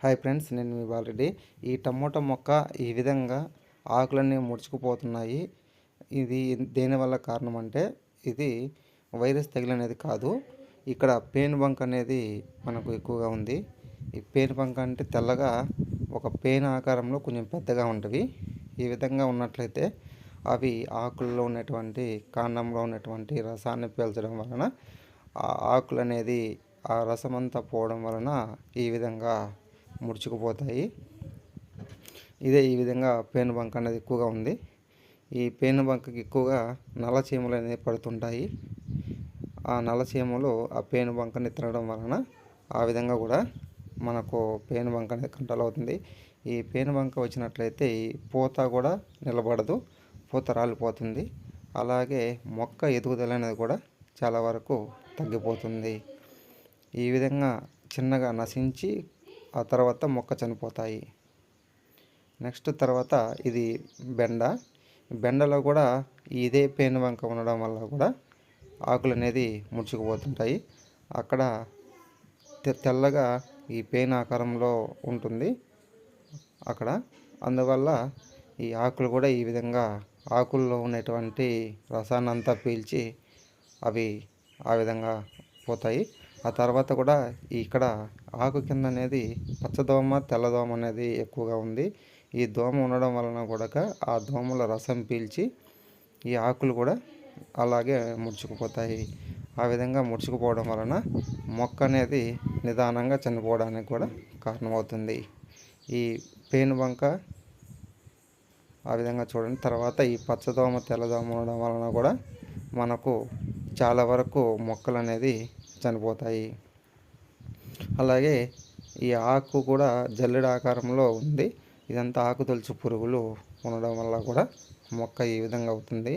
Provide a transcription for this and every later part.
Hi friends నేను మీ బాలరెడ్డి. ఈ tomato మొక్క ఈ విధంగా ఆకులన్నీ ముడుచుకుపోతున్నాయి. ఇది దేనివల్ల కారణం అంటే ఇది వైరస్ తగిలనేది కాదు. ఇక్కడ పేను బంక్ అనేది మనకు ఎక్కువగా ఉంది. ఈ పేను బంక్ అంటే తెల్లగా ఒక పేను ఆకారంలో కొంచెం పెద్దగా ఉంటుంది ఈ విధంగా ఉన్నట్లయితే అవి ఆకుల్లో ఉన్నటువంటి కాండంలో ఉన్నటువంటి రసాన్ని పీల్చడం వలన ఆ ఆకులు అనేది ఆ రసం అంతా పోవడం వలన ఈ విధంగా ముడుచుకుపోతాయి. ఇదే ఈ విధంగా పేను బంక్ అనేది ఎక్కువగా ఉంది. ఈ పేను బంకకి ఎక్కువగా నల్ల చీమలు అనేవి పడుతుంటాయి. ఆ నల్ల చీమలు ఆ పేను బంకని తినడం వలన ఆ విధంగా కూడా మనకు పేను బంక అనేది కంట్రోల్ అవుతుంది. ఈ పేను బంక వచ్చినట్లయితే ఈ పూత కూడా నిలబడదు పూత రాలిపోతుంది. అలాగే మొక్క ఎదుగుదల అనేది కూడా చాలా వరకు తగ్గిపోతుంది. ఈ విధంగా చిన్నగా నశించి ఆ తర్వాత మొక్క చనిపోతాయి. నెక్స్ట్ తర్వాత ఇది బెండ. బెండలో కూడా ఇదే పేను వంక ఉండడం వల్ల కూడా ఆకులు అనేది ముడుచుకుపోతుంటాయి. అక్కడ తెల్లగా ఈ పేను ఆకారంలో ఉంటుంది అక్కడ. అందువల్ల ఈ ఆకులు కూడా ఈ విధంగా ఆకుల్లో ఉన్నటువంటి రసాన్ని అంతా పీల్చి అవి ఆ విధంగా పోతాయి. ఆ తర్వాత కూడా ఇక్కడ ఆకు కింద అనేది పచ్చదోమ తెల్లదోమ అనేది ఎక్కువగా ఉంది. ఈ దోమ ఉండడం వలన కూడా ఆ దోమల రసం పీల్చి ఈ ఆకులు కూడా అలాగే ముడుచుకుపోతాయి. ఆ విధంగా ముడుచుకుపోవడం వలన మొక్క అనేది నిదానంగా చనిపోవడానికి కూడా కారణమవుతుంది. ఈ పేను బంక ఆ విధంగా చూడండి. తర్వాత ఈ పచ్చదోమ తెల్లదోమ ఉండడం వలన కూడా మనకు చాలా వరకు మొక్కలు అనేది చనిపోతాయి. అలాగే ఈ ఆకు కూడా జల్లెడ ఆకారంలో ఉంది. ఇదంతా ఆకు తొలుచు పురుగులు ఉండడం వల్ల కూడా మొక్క ఈ విధంగా అవుతుంది.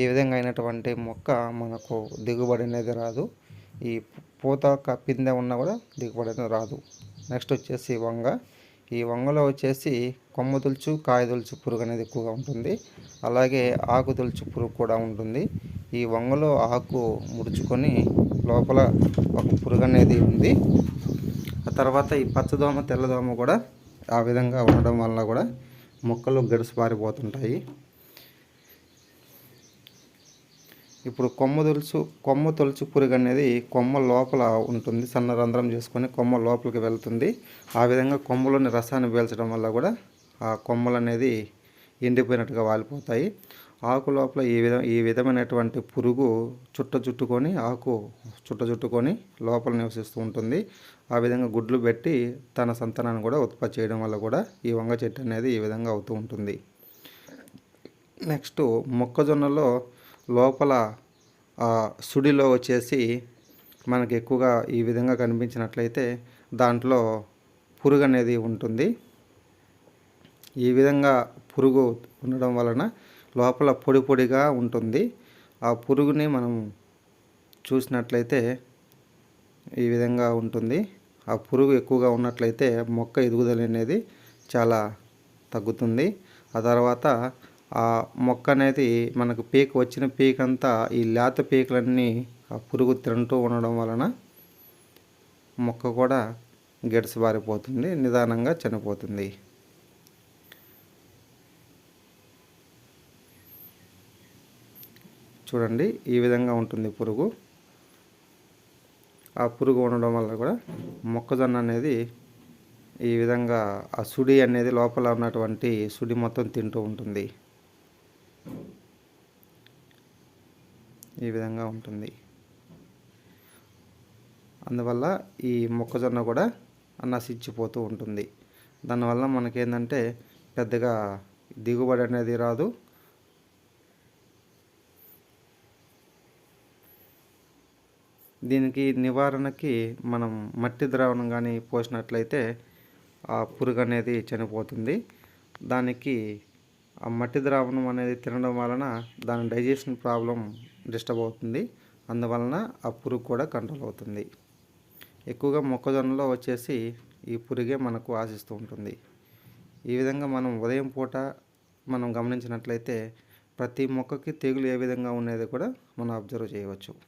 ఈ విధంగా అయినటువంటి మొక్క మనకు దిగుబడి అనేది రాదు. ఈ పూత కప్పింద ఉన్నా కూడా దిగుబడి అనేది రాదు. నెక్స్ట్ వచ్చేసి వంగ. ఈ వంగలో వచ్చేసి కొమ్మ తులుచు కాయ తులుచు పురుగు అనేది ఎక్కువగా ఉంటుంది. అలాగే ఆకు తులుచు పురుగు కూడా ఉంటుంది. ఈ వంగలో ఆకు ముడుచుకొని లోపల ఒక పురుగు అనేది ఉంది. ఆ తర్వాత ఈ పచ్చదోమ తెల్లదోమ కూడా ఆ విధంగా ఉండడం వల్ల కూడా మొక్కలు గడిసిపారిపోతుంటాయి ఇప్పుడు కొమ్మ తొలుచు కొమ్మ తొలుచు పురుగు అనేది కొమ్మ లోపల ఉంటుంది. సన్న రంధ్రం చేసుకొని కొమ్మ లోపలికి వెళ్తుంది. ఆ విధంగా కొమ్మలోని రసాన్ని పీల్చడం వల్ల కూడా ఆ కొమ్మలు అనేది ఎండిపోయినట్టుగా వాలిపోతాయి. ఆకు లోపల ఈ విధ ఈ విధమైనటువంటి పురుగు చుట్ట చుట్టుకొని ఆకు చుట్ట చుట్టుకొని లోపల నివసిస్తూ ఉంటుంది. ఆ విధంగా గుడ్లు పెట్టి తన సంతానాన్ని కూడా ఉత్పత్తి చేయడం వల్ల కూడా ఈ వంగ చెట్టు అనేది ఈ విధంగా అవుతూ ఉంటుంది. నెక్స్ట్ మొక్కజొన్నలో లోపల సుడిలో వచ్చేసి మనకి ఎక్కువగా ఈ విధంగా కనిపించినట్లయితే దాంట్లో పురుగు అనేది ఉంటుంది. ఈ విధంగా పురుగు ఉండడం వలన లోపల పొడి పొడిగా ఉంటుంది. ఆ పురుగుని మనం చూసినట్లయితే ఈ విధంగా ఉంటుంది. ఆ పురుగు ఎక్కువగా ఉన్నట్లయితే మొక్క ఎదుగుదల అనేది చాలా తగ్గుతుంది. ఆ తర్వాత ఆ మొక్క అనేది మనకు పీక వచ్చిన పీక్ అంతా ఈ లేత పీకలన్నీ ఆ పురుగు తింటూ ఉండడం వలన మొక్క కూడా గెడసబారిపోతుంది నిదానంగా చనిపోతుంది. చూడండి ఈ విధంగా ఉంటుంది పురుగు. ఆ పురుగు ఉండడం వల్ల కూడా మొక్కజొన్న అనేది ఈ విధంగా ఆ సుడి అనేది లోపల ఉన్నటువంటి సుడి మొత్తం తింటూ ఉంటుంది. ఈ విధంగా ఉంటుంది. అందువల్ల ఈ మొక్కజొన్న కూడా నశించిపోతూ ఉంటుంది. దానివల్ల మనకేంటంటే పెద్దగా దిగుబడి అనేది రాదు. దీనికి నివారణకి మనం మట్టి ద్రావణం కానీ పోసినట్లయితే ఆ పురుగు అనేది చనిపోతుంది. దానికి ఆ మట్టి ద్రావణం అనేది తినడం వలన దాని డైజెషన్ ప్రాబ్లం డిస్టర్బ్ అవుతుంది. అందువలన ఆ పురుగు కూడా కంట్రోల్ అవుతుంది. ఎక్కువగా మొక్కజొన్నలో వచ్చేసి ఈ పురుగే మనకు ఆశిస్తూ ఉంటుంది. ఈ విధంగా మనం ఉదయం పూట మనం గమనించినట్లయితే ప్రతి మొక్కకి తెగులు ఏ విధంగా ఉండేది కూడా మనం అబ్జర్వ్ చేయవచ్చు.